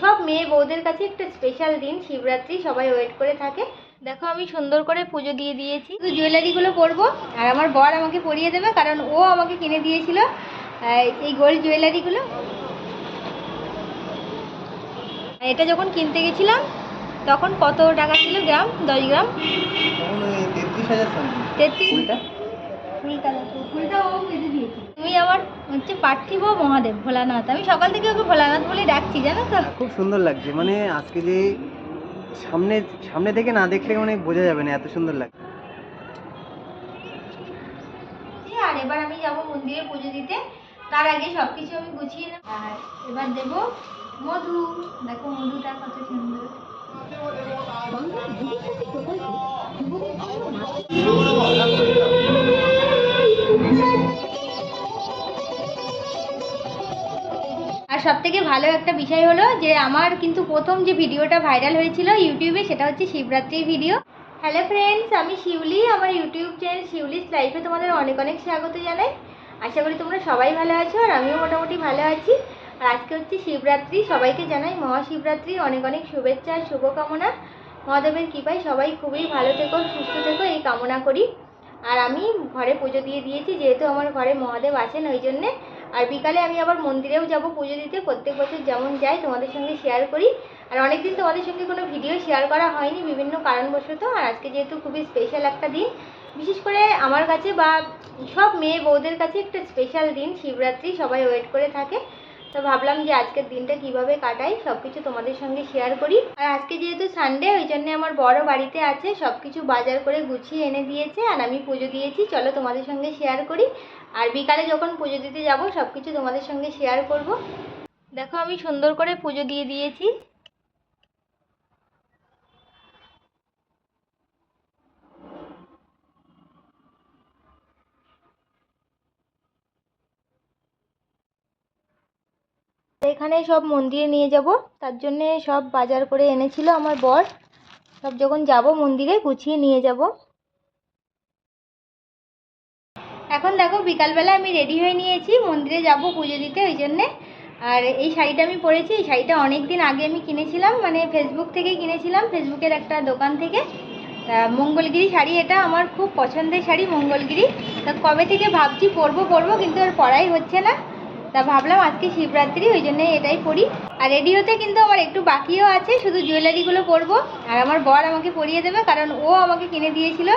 সব মেয়ে বউদের কাছে একটা স্পেশাল দিন শিবরাত্রি সবাই ওয়েট করে থাকে। দেখো আমি সুন্দর করে পুজো দিয়ে দিয়েছি। শুধু জুয়েলারিগুলো পরবো আর আমার বর আমাকে পরিয়ে দেবে কারণ ও আমাকে কিনে দিয়েছিল এই গোল্ড জুয়েলারিগুলো এটা যখন কিনতে গেছিলাম তখন কত টাকা ছিল? গ্রাম? দশ গ্রাম? তেত্রিশ হাজার তেত্রিশ? ও বেঁধে দিয়েছে তুমি আমার হচ্ছে পার্থিব মহাদেব ভোলানাথ আমি সকাল থেকে ওকে ভোলানাথ বলে ডাকছি জানো তো খুব সুন্দর লাগছে মানে আজকে যে সামনে সামনে থেকে না দেখলে মানে বোঝা যাবে না এত সুন্দর লাগছে আর এবার আমি যাব মন্দিরে পুজো দিতে তার আগে সব কিছু আমি গুছিয়ে নেব আর এবার দেব মধু দেখো মধুটা কত সুন্দর সব থেকে ভালো একটা বিষয় হলো যে আমার কিন্তু প্রথম যে ভিডিওটা ভাইরাল হয়েছিল ইউটিউবে, সেটা হচ্ছে শিবরাত্রির ভিডিও। হ্যালো ফ্রেন্ডস আমি শিউলি, আমার ইউটিউব চ্যানেল শিউলিস লাইফে তোমাদের অনেক অনেক স্বাগত জানাই। আশা করি তোমরা সবাই ভালো আছো আর আমিও মোটামুটি ভালো আছি। আর আজকে হচ্ছে শিবরাত্রি, সবাইকে জানাই মহাশিবরাত্রির অনেক অনেক শুভেচ্ছা আর শুভকামনা। মহাদেবের কৃপায় সবাই খুবই ভালো থেকো, সুস্থ থেকো, এই কামনা করি। আর আমি ঘরে পুজো দিয়ে দিয়েছি, যেহেতু আমার ঘরে মহাদেব আছেন, ওই জন্যে আর বিকালে আমি আবার মন্দিরেও যাব পুজো দিতে। প্রত্যেক বছর যেমন যাই, তোমাদের সঙ্গে শেয়ার করি। আর অনেকদিন তোমাদের সঙ্গে কোনো ভিডিও শেয়ার করা হয়নি, বিভিন্ন কারণবশত। আর আজকে যেহেতু খুবই স্পেশাল একটা দিন, বিশেষ করে আমার কাছে বা সব মেয়ে বউদের কাছে একটা স্পেশাল দিন, শিবরাত্রি, সবাই ওয়েট করে থাকে। তো ভাবলাম যে আজকের দিনটা কীভাবে কাটাই সব কিছু তোমাদের সঙ্গে শেয়ার করি। আর আজকে যেহেতু সানডে ওই জন্য আমার বড় বাড়িতে আছে সব কিছু বাজার করে গুছিয়ে এনে দিয়েছে, আর আমি পুজো দিয়েছি। চলো তোমাদের সঙ্গে শেয়ার করি। আর বিকালে যখন পুজো দিতে যাব সব কিছু তোমাদের সঙ্গে শেয়ার করব। দেখো আমি সুন্দর করে পুজো দিয়ে দিয়েছি। এখানে সব মন্দিরে নিয়ে যাব। তার জন্যে সব বাজার করে এনেছিল আমার বর। সব যখন যাব মন্দিরে গুছিয়ে নিয়ে যাব। এখন দেখো বিকালবেলা আমি রেডি হয়ে নিয়েছি, মন্দিরে যাব পুজো দিতে ওই জন্যে। আর এই শাড়িটা আমি পরেছি, এই শাড়িটা অনেক দিন আগে আমি কিনেছিলাম মানে ফেসবুক থেকে কিনেছিলাম ফেসবুকের একটা দোকান থেকে। মঙ্গলগিরি শাড়ি, এটা আমার খুব পছন্দের শাড়ি মঙ্গলগিরি। তা কবে থেকে ভাবছি পরবো পরবো, কিন্তু আর পরাই হচ্ছে না। তা ভাবলাম আজকে শিবরাত্রি, ওই জন্য এটাই পরি আর রেডি হতে কিন্তু আমার একটু বাকিও আছে, শুধু জুয়েলারিগুলো পরবো আর আমার বর আমাকে পরিয়ে দেবে, কারণ ও আমাকে কিনে দিয়েছিল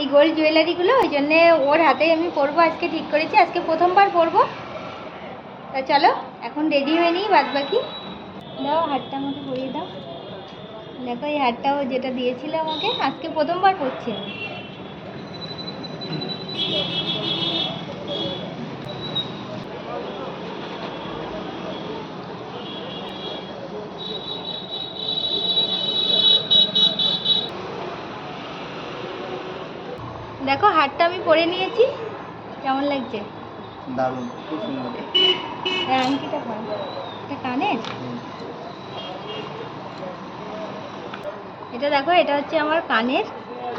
এই গোল্ড জুয়েলারিগুলো, ওই জন্যে ওর হাতেই আমি পরবো আজকে ঠিক করেছি, আজকে প্রথমবার পরবো তা চলো, এখন রেডি হয়ে নিই বাদ বাকি দাও, হারটা আমাকে পরিয়ে দাও। দেখো, এই হারটাও যেটা দিয়েছিল আমাকে, আজকে প্রথমবার পরছি আমি দেখো হারটা আমি পরে নিয়েছি। কেমন লাগছে? দারুণ খুব সুন্দর। আংটিটা পর। এটা কানের? এটা দেখো এটা হচ্ছে আমার কানের।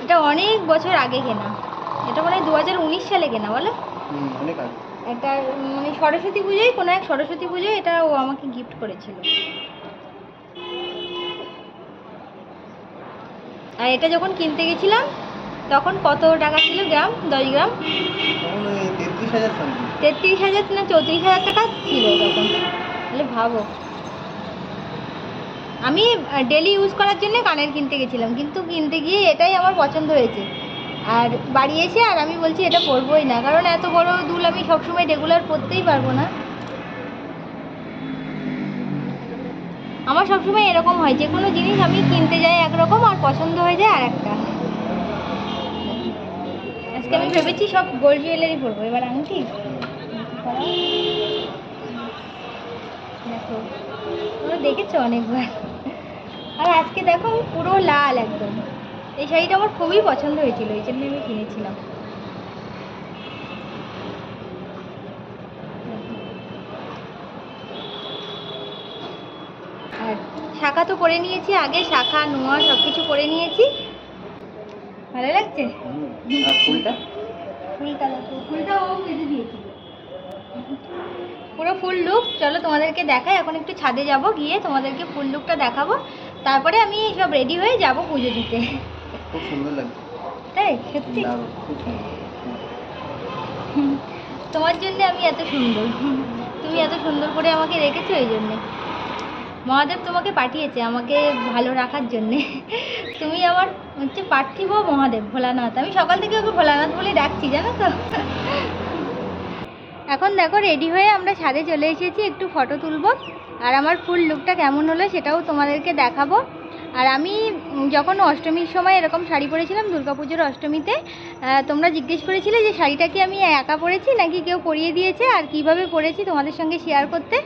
এটা অনেক বছর আগে কেনা। এটা মানে দু হাজার উনিশ সালে কেনা বলো? অনেক এটা মানে সরস্বতী পুজোয় কোনো এক সরস্বতী পুজোয় এটা ও আমাকে গিফট করেছিল। আর এটা যখন কিনতে গেছিলাম তখন কত টাকা ছিল গ্রাম? দশ গ্রাম? তেত্রিশ হাজার না চৌত্রিশ হাজার টাকা ছিল তখন। তাহলে ভাবো। আমি ডেলি ইউজ করার জন্য কানের কিনতে গেছিলাম কিন্তু কিনতে গিয়ে এটাই আমার পছন্দ হয়েছে। আর বাড়ি এসে আর আমি বলছি এটা পরবোই না কারণ এত বড় দুল আমি সবসময় রেগুলার পরতেই পারব না। আমার সবসময় এরকম হয় যে কোনো জিনিস আমি কিনতে যাই একরকম আর পছন্দ হয়ে যায় আর একটা আজকে আমি ভেবেছি সব গোল্ড জুয়েলারি পরবো, এবার আংটি দেখো দেখেছ অনেকবার। আর আজকে দেখো পুরো লাল একদম। এই শাড়িটা আমার খুবই পছন্দ হয়েছিল, এই জন্য আমি কিনেছিলাম। আর শাখা তো করে নিয়েছি, আগে শাখা, নোয়া সব কিছু করে নিয়েছি। ভালো লাগছে? আর ফুলটা? ফুলটা ফুলটা ও বেঁধে দিয়েছিল পুরো ফুল লুক। চলো তোমাদেরকে দেখাই। এখন একটু ছাদে যাব গিয়ে তোমাদেরকে ফুল লুকটা দেখাবো। তারপরে আমি সব রেডি হয়ে যাব পুজো দিতে। খুব সুন্দর লাগছে। তাই? সত্যি? তোমার জন্য আমি এত সুন্দর। তুমি এত সুন্দর করে আমাকে রেখেছো এই জন্যে। মহাদেব তোমাকে পাঠিয়েছে আমাকে ভালো রাখার জন্যে। তুমি আমার হচ্ছে পার্থিব মহাদেব, ভোলানাথ। আমি সকাল থেকে ওকে ভোলানাথ বলে ডাকছি, জানো তো? এখন দেখো রেডি হয়ে আমরা ছাদে চলে এসেছি, একটু ফটো তুলবো। আর আমার ফুল লুকটা কেমন হলো সেটাও তোমাদেরকে দেখাবো। আর আমি যখন অষ্টমীর সময় এরকম শাড়ি পরেছিলাম, দুর্গাপুজোর অষ্টমীতে তোমরা জিজ্ঞেস করেছিলে যে শাড়িটা কি আমি একা পরেছি নাকি কেউ পরিয়ে দিয়েছে? আর কীভাবে পরেছি তোমাদের সঙ্গে শেয়ার করতে?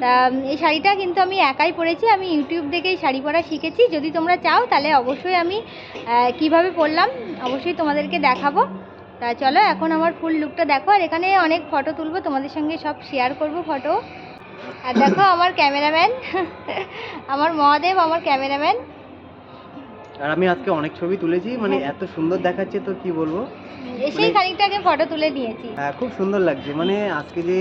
তা এই শাড়িটা কিন্তু আমি একাই পরেছি আমি ইউটিউব দেখেই শাড়ি পরা শিখেছি। যদি তোমরা চাও তাহলে অবশ্যই আমি কীভাবে পরলাম অবশ্যই তোমাদেরকে দেখাবো। তা চলো এখন আমার ফুল লুকটা দেখো আর এখানে অনেক ফটো তুলবো তোমাদের সঙ্গে সব শেয়ার করব ফটো। আর দেখো আমার ক্যামেরাম্যান আমার মহাদেব আমার ক্যামেরাম্যান। আর আমি আজকে অনেক ছবি তুলেছি মানে এত সুন্দর দেখাচ্ছে তো কি বলব? এসেই মানে- খানিকটা আগে ফটো তুলে নিয়েছি। হ্যাঁ খুব সুন্দর লাগছে। মানে আজকে যে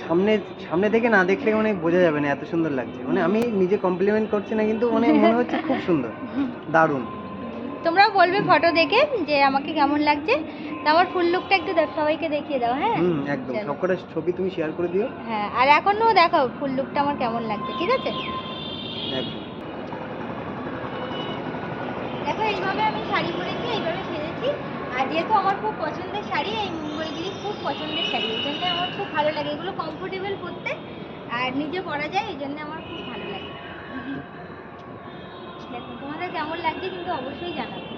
সামনে সামনে থেকে না দেখলে মানে বোঝা যাবে না এত সুন্দর লাগছে। মানে আমি নিজে কমপ্লিমেন্ট করছি না কিন্তু মানে মনে হচ্ছে খুব সুন্দর। দারুণ। তোমরাও বলবে ফটো দেখে যে আমাকে কেমন লাগছে। তা আমার ফুল লুকটা একটু দেখ- সবাইকে দেখিয়ে দাও হ্যাঁ? হুম একদম। সবকটা ছবি তুমি শেয়ার করে দিও। হ্যাঁ আর এখনও দেখো ফুল লুকটা আমার কেমন লাগছে ঠিক আছে? দেখো এইভাবে আমি শাড়ি পরেছি এইভাবে সেজেছি। আর যেহেতু আমার খুব পছন্দের শাড়ি এই খুব পছন্দের শাড়ি এই জন্য আমার খুব ভালো লাগে। এগুলো কমফোর্টেবল পরতে, আর নিজে পরা যায়, এই জন্য আমার খুব ভালো লাগে। দেখো তোমাদের কেমন লাগছে কিন্তু অবশ্যই জানাবে।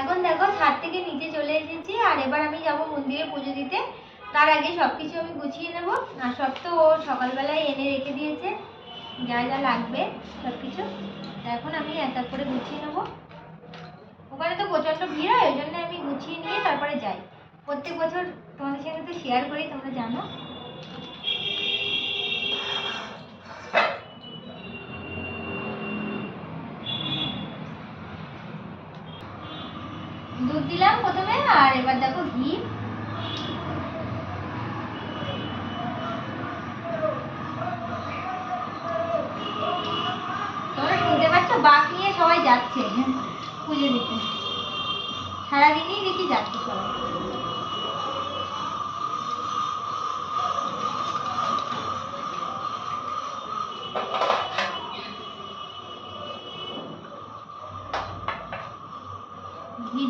এখন দেখো ছাদ থেকে নিচে চলে এসেছি, আর এবার আমি যাব মন্দিরে পুজো দিতে। তার আগে সব কিছু আমি গুছিয়ে নেব। আর সব তো ও সকালবেলায় এনে রেখে দিয়েছে। যা যা লাগবে সব কিছু এখন আমি এক এক করে গুছিয়ে নেব। ওখানে তো প্রচণ্ড ভিড় হয়, ওই জন্য আমি গুছিয়ে নিয়ে তারপরে যাই। প্রত্যেক বছর তোমাদের সঙ্গে তো শেয়ার করি, তোমরা জানো। দুধ দিলাম প্রথমে, আর এবার দেখো ঘি তোমরা শুনতে পাচ্ছ বাঘ নিয়ে যাচ্ছে পুজো দিতে। সারাদিনই দেখি যাচ্ছে সবাই।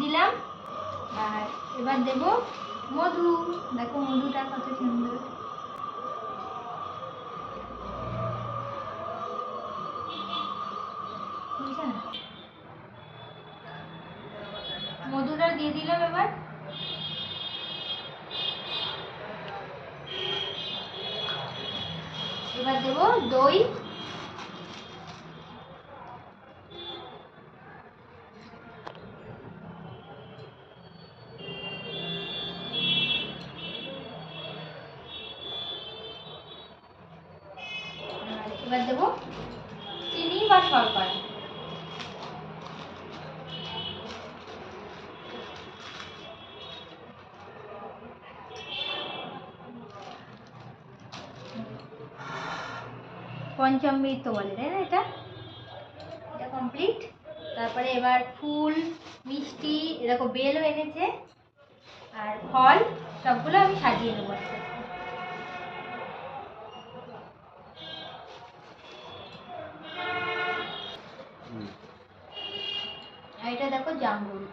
দিলাম, আর এবার দেব মধু। দেখো মধুটা কত সুন্দর বুঝছেন? মধুটা দিয়ে দিলাম এবার এবার দেব দই আর এবার দেব চিনি বা শর্করা পঞ্চমৃত বলে, তাই না এটা? এটা কমপ্লিট তারপরে এবার ফুল, মিষ্টি, এরকম বেলও এনেছে। আর ফল, সবগুলো আমি সাজিয়ে নেব আস্তে আস্তে। হুম। আর এটা দেখো জামরুল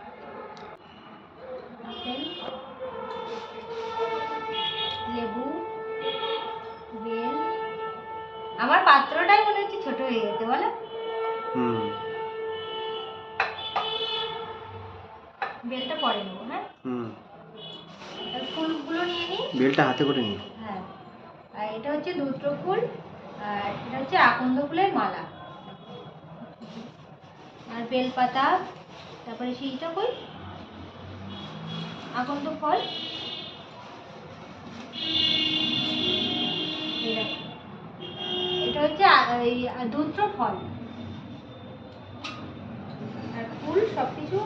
আপেল লেবু বেল। আমার পাত্রটাই মনে হচ্ছে ছোট হয়ে গেছে বলো। হুম। বেলটা পরে নেব হ্যাঁ? হুম। ফুলগুলো নিয়ে নিই। বেলটা হাতে করে নিও। হ্যাঁ। আর এটা হচ্ছে দুত্র ফুল আর এটা হচ্ছে আকন্দ ফুলের মালা। আর বেলপাতা তারপরে সেইটা কই? আকন্দ ফল। এটা হচ্ছে এই দুত্র ফল। আর ফুল সব কিছু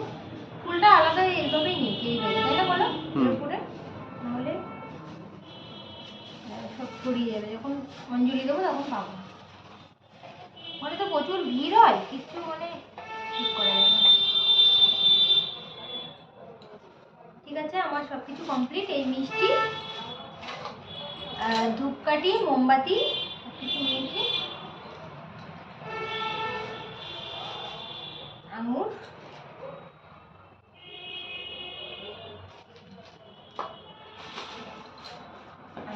ফুলটা আলাদা এইভাবেই নিয়েছি এইভাবে তাই না বলো। এর উপরে। নাহলে সব ছড়িয়ে যাবে। যখন অঞ্জলি দেবো তখন পাবো। ওখানে তো প্রচুর ভিড় হয় কিচ্ছু মানে ঠিক করা যাবে না। ঠিক আছে, আমার সব কিছু কমপ্লিট এই মিষ্টি ধূপকাঠি, মোমবাতি সব কিছু নিয়েছি। আঙুর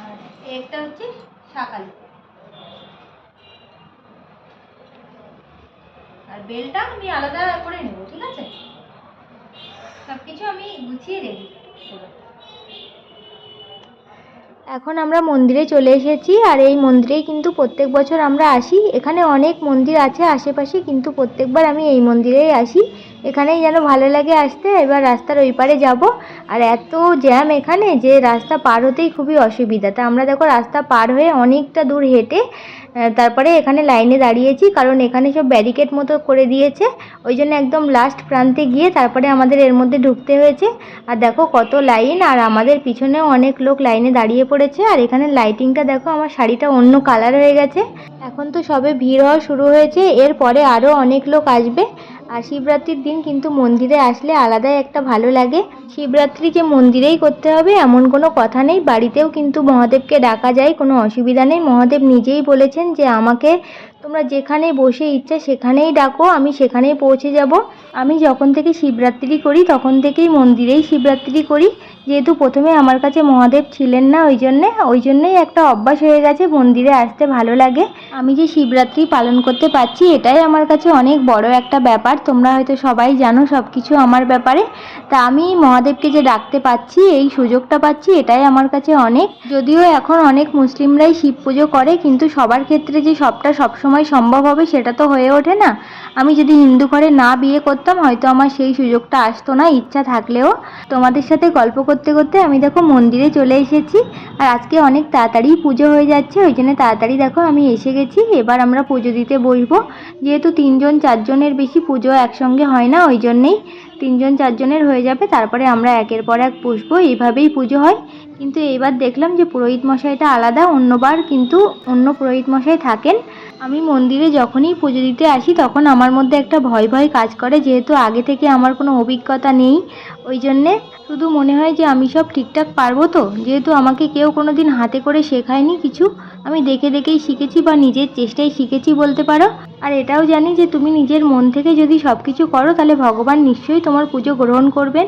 আর একটা হচ্ছে শাকাল। আর বেলটা আমি আলাদা করে নেব, ঠিক আছে? সব কিছু আমি গুছিয়ে রেখে এখন আমরা মন্দিরে চলে এসেছি, আর এই মন্দিরে কিন্তু প্রত্যেক বছর আমরা আসি। এখানে অনেক মন্দির আছে আশেপাশে, কিন্তু প্রত্যেকবার আমি এই মন্দিরেই আসি। এখানেই যেন ভালো লাগে আসতে। এবার রাস্তার ওই পারে যাব। আর এত জ্যাম এখানে যে রাস্তা পার হতেই খুবই অসুবিধা। তা আমরা দেখো রাস্তা পার হয়ে অনেকটা দূর হেঁটে তারপরে এখানে লাইনে দাঁড়িয়েছি। কারণ এখানে সব ব্যারিকেড মতো করে দিয়েছে। ওই জন্য একদম লাস্ট প্রান্তে গিয়ে তারপরে আমাদের এর মধ্যে ঢুকতে হয়েছে। আর দেখো কত লাইন আর আমাদের পিছনেও অনেক লোক লাইনে দাঁড়িয়ে পড়েছে। আর এখানে লাইটিংটা দেখো আমার শাড়িটা অন্য কালার হয়ে গেছে। এখন তো সবে ভিড় হওয়া শুরু হয়েছে। এরপরে আরও অনেক লোক আসবে। আর শিবরাত্রির দিন কিন্তু মন্দিরে আসলে আলাদাই একটা ভালো লাগে। শিবরাত্রি যে মন্দিরেই করতে হবে এমন কোনো কথা নেই। বাড়িতেও কিন্তু মহাদেবকে ডাকা যায়, কোনো অসুবিধা নেই। মহাদেব নিজেই বলেছেন যে, আমাকে তোমরা যেখানে বসে ইচ্ছা সেখানেই ডাকো, আমি সেখানেই পৌঁছে যাব। আমি যখন থেকে শিবরাত্রি করি, তখন থেকেই মন্দিরেই শিবরাত্রি করি। যেহেতু প্রথমে আমার কাছে মহাদেব ছিলেন না, ওই জন্যে, ওই জন্যই একটা অভ্যাস হয়ে গেছে মন্দিরে আসতে ভালো লাগে। আমি যে শিবরাত্রি পালন করতে পারছি, এটাই আমার কাছে অনেক বড় একটা ব্যাপার। তোমরা হয়তো সবাই জানো সব কিছু আমার ব্যাপারে। তা আমি মহাদেবকে যে ডাকতে পাচ্ছি, এই সুযোগটা পাচ্ছি, এটাই আমার কাছে অনেক। যদিও এখন অনেক মুসলিমরাই শিব পুজো করে, কিন্তু সবার ক্ষেত্রে যে সবটা সবসময় সম্ভব হবে, সেটা তো হয়ে ওঠে না। আমি যদি হিন্দু ঘরে না বিয়ে করতাম, হয়তো আমার সেই সুযোগটা আসতো না, ইচ্ছা থাকলেও। তোমাদের সাথে গল্প করতে করতে আমি দেখো মন্দিরে চলে এসেছি। আর আজকে অনেক তাড়াতাড়ি পুজো হয়ে যাচ্ছে, ওই জন্য তাড়াতাড়ি দেখো আমি এসে গেছি, এবার আমরা পুজো দিতে বসবো। যেহেতু তিনজন, চারজনের বেশি পুজো একসঙ্গে হয় না, ওই জন্যেই তিনজন চারজনের হয়ে যাবে, তারপরে আমরা একের পর এক পুষবো, এইভাবেই পুজো হয়। কিন্তু এইবার দেখলাম যে পুরোহিত মশাইটা আলাদা, অন্যবার কিন্তু অন্য পুরোহিত মশাই থাকেন। আমি মন্দিরে যখনই পুজো দিতে আসি, তখন আমার মধ্যে একটা ভয় ভয় কাজ করে, যেহেতু আগে থেকে আমার কোনো অভিজ্ঞতা নেই। ওই জন্যে শুধু মনে হয় যে আমি সব ঠিকঠাক পারব তো? যেহেতু আমাকে কেউ কোনো দিন হাতে করে শেখায়নি কিছু। আমি দেখে দেখেই শিখেছি বা নিজের চেষ্টায় শিখেছি বলতে পারো। আর এটাও জানি যে তুমি নিজের মন থেকে যদি সব কিছু করো, তাহলে ভগবান নিশ্চয়ই তোমার পুজো গ্রহণ করবেন।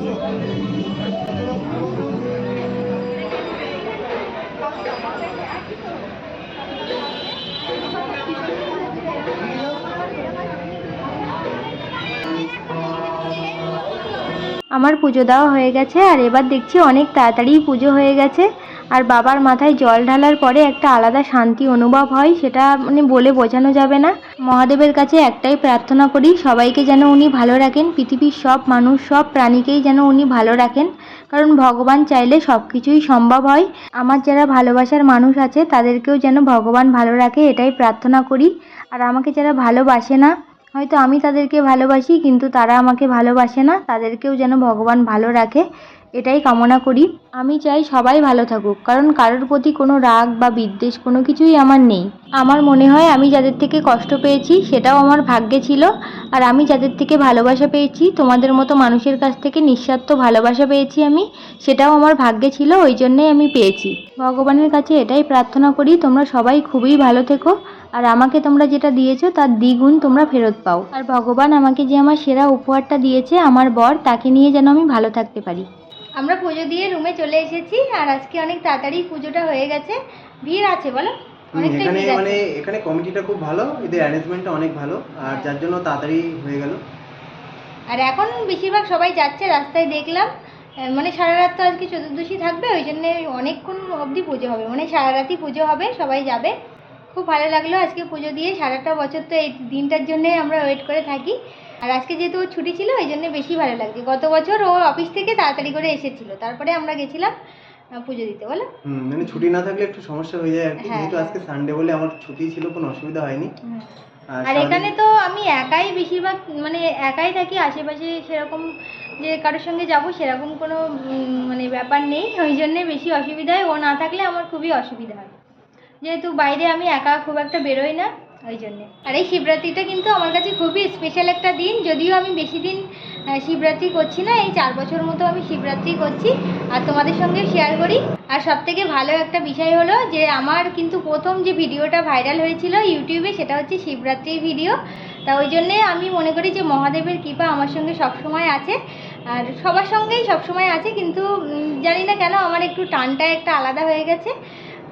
Thank you. আমার পুজো দেওয়া হয়ে গেছে আর এবার দেখছি অনেক তাড়াতাড়ি পুজো হয়ে গেছে। আর বাবার মাথায় জল ঢালার পরে একটা আলাদা শান্তি অনুভব হয়, সেটা মানে বলে বোঝানো যাবে না। মহাদেবের কাছে একটাই প্রার্থনা করি, সবাইকে যেন উনি ভালো রাখেন, পৃথিবীর সব মানুষ, সব প্রাণীকেই যেন উনি ভালো রাখেন। কারণ ভগবান চাইলে সব কিছুই সম্ভব হয়। আমার যারা ভালোবাসার মানুষ আছে, তাদেরকেও যেন ভগবান ভালো রাখে, এটাই প্রার্থনা করি। আর আমাকে যারা ভালোবাসে না হয়তো আমি তাদেরকে ভালোবাসি কিন্তু তারা আমাকে ভালোবাসে না। তাদেরকেও যেন ভগবান ভালো রাখে। এটাই কামনা করি। আমি চাই সবাই ভালো থাকুক, কারণ কারোর প্রতি কোনো রাগ বা বিদ্বেষ কোনো কিছুই আমার নেই। আমার মনে হয় আমি যাদের থেকে কষ্ট পেয়েছি, সেটাও আমার ভাগ্যে ছিল, আর আমি যাদের থেকে ভালোবাসা পেয়েছি, তোমাদের মতো মানুষের কাছ থেকে নিঃস্বার্থ ভালোবাসা পেয়েছি আমি, সেটাও আমার ভাগ্যে ছিল, ওই জন্যই আমি পেয়েছি। ভগবানের কাছে এটাই প্রার্থনা করি, তোমরা সবাই খুবই ভালো থেকো, আর আমাকে তোমরা যেটা দিয়েছ, তার দ্বিগুণ তোমরা ফেরত পাও। আর ভগবান আমাকে যে আমার সেরা উপহারটা দিয়েছে, আমার বর, তাকে নিয়ে যেন আমি ভালো থাকতে পারি। আমরা পুজো দিয়ে রুমে চলে এসেছি আর আজকে অনেক তাড়াতাড়ি পুজোটা হয়ে গেছে। ভিড় আছে বলো? এখানে মানে এখানে কমিটিটা খুব ভালো এদের অ্যারেঞ্জমেন্টটা অনেক ভালো আর হ্যাঁ। যার জন্য তাড়াতাড়ি হয়ে গেল। আর এখন বেশিরভাগ সবাই যাচ্ছে রাস্তায় দেখলাম। মানে সারা রাত তো আজকে চতুর্দশী থাকবে ওই জন্য অনেকক্ষণ অবধি পুজো হবে। মানে সারা রাতই পুজো হবে সবাই যাবে। খুব ভালো লাগল আজকে পুজো দিয়ে সারাটা বছর তো এই দিনটার জন্যে আমরা ওয়েট করে থাকি। আর আজকে যেহেতু ওর ছুটি ছিল ওই জন্য বেশি ভালো লাগছে। গত বছর ও অফিস থেকে তাড়াতাড়ি করে এসেছিল। তারপরে আমরা গেছিলাম পুজো দিতে বলো। মানে ছুটি না থাকলে একটু সমস্যা হয়ে যায় আর কি। হ্যাঁ, যেহেতু হ্যাঁ। আজকে সানডে বলে আমার ছুটি ছিল কোনো অসুবিধা হয়নি। আর আর এখানে তো আমি একাই বেশিরভাগ মানে একাই থাকি আশেপাশে সেরকম যে কারোর সঙ্গে যাব সেরকম কোনো মানে ব্যাপার নেই। ওই জন্যে বেশি অসুবিধা হয় ও না থাকলে আমার খুবই অসুবিধা হয়। যেহেতু বাইরে আমি একা খুব একটা বেরোই না ওই জন্যে। আর এই শিবরাত্রিটা কিন্তু আমার কাছে খুবই স্পেশাল একটা দিন, যদিও আমি বেশি দিন শিবরাত্রি করছি না, এই চার বছর মতো আমি শিবরাত্রি করছি, আর তোমাদের সঙ্গে শেয়ার করি। আর সব থেকে ভালো একটা বিষয় হলো যে, আমার কিন্তু প্রথম যে ভিডিওটা ভাইরাল হয়েছিল ইউটিউবে, সেটা হচ্ছে শিবরাত্রির ভিডিও তা ওই জন্যে আমি মনে করি যে, মহাদেবের কৃপা আমার সঙ্গে সবসময় আছে, আর সবার সঙ্গেই সবসময় আছে, কিন্তু জানি না কেন আমার একটু টানটা একটা আলাদা হয়ে গেছে।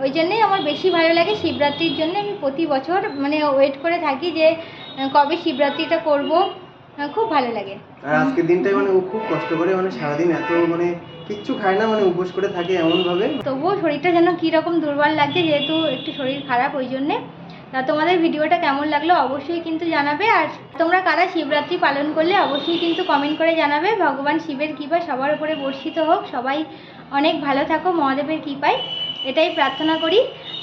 ওই জন্যেই আমার বেশি ভালো লাগে শিবরাত্রির জন্য। আমি প্রতি বছর মানে ওয়েট করে থাকি যে কবে শিবরাত্রিটা করব। খুব ভালো লাগে। আর আজকের দিনটাই মানে ও খুব কষ্ট করে মানে সারাদিন এত মানে কিচ্ছু খায় না মানে উপোস করে থাকে এমন ভাবে তবুও শরীরটা যেন কীরকম দুর্বল লাগছে যেহেতু একটু শরীর খারাপ ওই জন্যে। তা তোমাদের ভিডিওটা কেমন লাগল অবশ্যই কিন্তু জানাবে। আর তোমরা কারা শিবরাত্রি পালন করলে অবশ্যই কিন্তু কমেন্ট করে জানাবে। ভগবান শিবের কৃপা সবার উপরে বর্ষিত হোক। সবাই অনেক ভালো থাকো মহাদেবের কৃপায়। এটাই প্রার্থনা করি।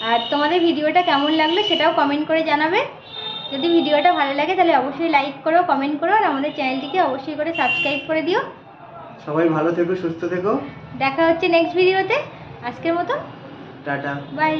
আর তোমাদের ভিডিওটা কেমন লাগল সেটাও কমেন্ট করে জানাবে। যদি ভিডিওটা ভালো লাগে তাহলে অবশ্যই লাইক করো কমেন্ট করো আর আমাদের চ্যানেলটিকে অবশ্যই করে সাবস্ক্রাইব করে দিও। সবাই ভালো থেকো সুস্থ থেকো। দেখা হচ্ছে নেক্সট ভিডিওতে আজকের মতো। টাটা। বাই